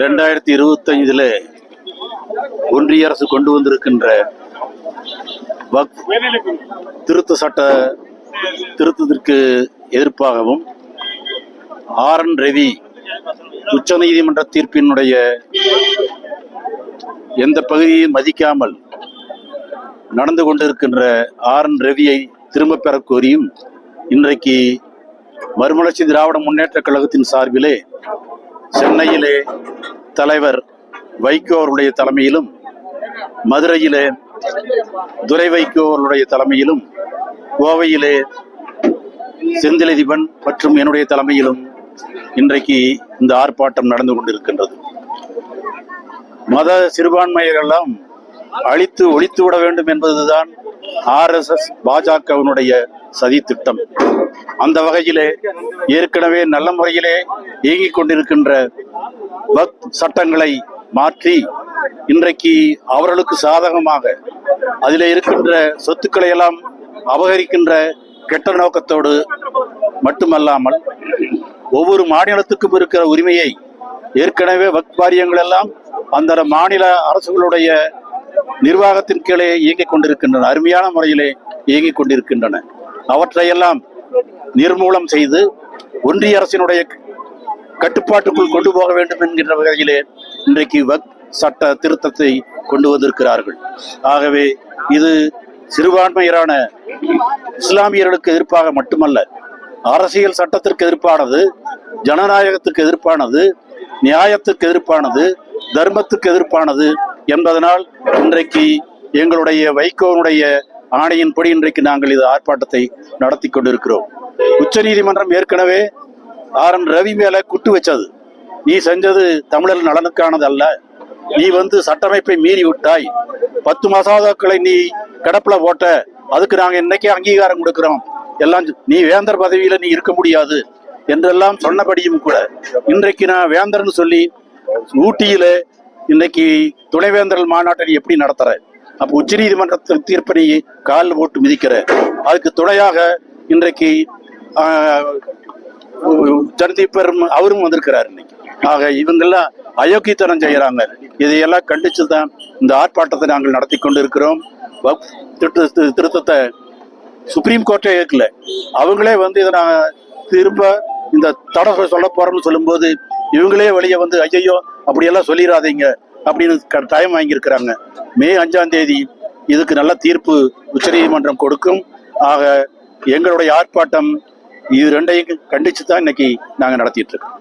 ரெண்டாயிரத்தி இருபத்தஞ்சில் ஒன்றிய அரசு கொண்டு வந்திருக்கின்ற திருத்த சட்ட திருத்தத்திற்கு எதிர்ப்பாகவும் ஆர் என் ரவி உச்ச நீதிமன்ற தீர்ப்பினுடைய எந்த பகுதியையும் மதிக்காமல் நடந்து கொண்டிருக்கின்ற ஆர் என் ரவியை திரும்ப பெறக் கோரியும் இன்றைக்கு மறுமலர்ச்சி திராவிட முன்னேற்ற கழகத்தின் சார்பிலே சென்னையிலே தலைவர் வைகோ அவருடைய தலைமையிலும் மதுரையிலே துரை வைகோ அவருடைய தலைமையிலும் கோவையிலே செந்திலதிபன் மற்றும் என்னுடைய தலைமையிலும் இன்றைக்கு இந்த ஆர்ப்பாட்டம் நடந்து கொண்டிருக்கின்றது. மத சிறுபான்மையரெல்லாம் அழித்து ஒழித்து விட வேண்டும் என்பதுதான் ஆர்எஸ்எஸ் பாஜகவினுடைய சதி திட்டம். அந்த வகையிலே ஏற்கனவே நல்ல முறையிலே இயங்கிக் கொண்டிருக்கின்ற வக்ஃப் சட்டங்களை மாற்றி இன்றைக்கு அவர்களுக்கு சாதகமாக அதில் இருக்கின்ற சொத்துக்களை எல்லாம் அபகரிக்கின்ற கெட்ட நோக்கத்தோடு மட்டுமல்லாமல் ஒவ்வொரு மாநிலத்துக்கும் இருக்கிற உரிமையை ஏற்கனவே வக்ஃப் வாரியங்கள் எல்லாம் அந்த மாநில அரசுகளுடைய நிர்வாகத்தின் கீழே இயங்கிக் கொண்டிருக்கின்றன. அருமையான முறையிலே இயங்கிக் கொண்டிருக்கின்றன. அவற்றையெல்லாம் நிர்மூலம் செய்து ஒன்றிய அரசினுடைய கட்டுப்பாட்டுக்குள் கொண்டு போக வேண்டும் என்கின்ற வகையிலே இன்றைக்கு வக் சட்ட திருத்தத்தை கொண்டு வந்திருக்கிறார்கள். ஆகவே இது சிறுபான்மையரான இஸ்லாமியர்களுக்கு எதிர்ப்பாக மட்டுமல்ல அரசியல் சட்டத்திற்கு எதிர்ப்பானது ஜனநாயகத்துக்கு எதிர்ப்பானது நியாயத்துக்கு எதிர்ப்பானது தர்மத்துக்கு எதிர்ப்பானது என்பதனால் இன்றைக்கு எங்களுடைய வைகோனுடைய ஆணையின்படி இன்றைக்கு நாங்கள் இது ஆர்ப்பாட்டத்தை நடத்தி கொண்டிருக்கிறோம். உச்சநீதிமன்றம் ஏற்கனவே ஆர் என் ரவி மேல குட்டு வச்சது. நீ செஞ்சது தமிழர் நலனுக்கானது அல்ல. நீ வந்து சட்டமைப்பை மீறி விட்டாய். பத்து மசோதாக்களை நீ கிடப்பில் போட்ட. அதுக்கு நாங்கள் இன்னைக்கே அங்கீகாரம் கொடுக்கிறோம். எல்லாம் நீ வேந்தர் பதவியில் நீ இருக்க முடியாது. என்றெல்லாம் சொன்னபடியும் கூட இன்றைக்கு நான் வேந்தர்னு சொல்லி ஊட்டியில் இன்னைக்கு துணைவேந்தர்கள் மாநாட்டை நீ எப்படி நடத்துகிறேன் அப்ப உச்ச நீதிமன்றத்தில் தீர்ப்பினை கால் போட்டு மிதிக்கிற அதுக்கு துணையாக இன்றைக்கு ஆஹ், அவரும் வந்திருக்கிறார் இன்னைக்கு. ஆக இவங்கெல்லாம் அயோக்கியத்தனம் செய்கிறாங்க இதையெல்லாம் கண்டிச்சு தான் இந்த ஆர்ப்பாட்டத்தை நாங்கள் நடத்தி கொண்டு இருக்கிறோம் திருத்தத்தை சுப்ரீம் கோர்ட்டே ஏற்கல. அவங்களே வந்து இதை நான் திரும்ப இந்த தடை சொல்ல போறோம்னு சொல்லும்போது இவங்களே வெளியே வந்து ஐயையோ அப்படியெல்லாம் சொல்லிடாதீங்க அப்படின்னு க- டைம் வாங்கியிருக்கிறாங்க. மே அஞ்சாம் தேதி இதுக்கு நல்ல தீர்ப்பு உச்சநீதிமன்றம் கொடுக்கும். ஆக எங்களுடைய ஆர்ப்பாட்டம் இது ரெண்டையும் கண்டிச்சு தான் இன்னைக்கு நாங்கள் நடத்திட்டு இருக்கோம்.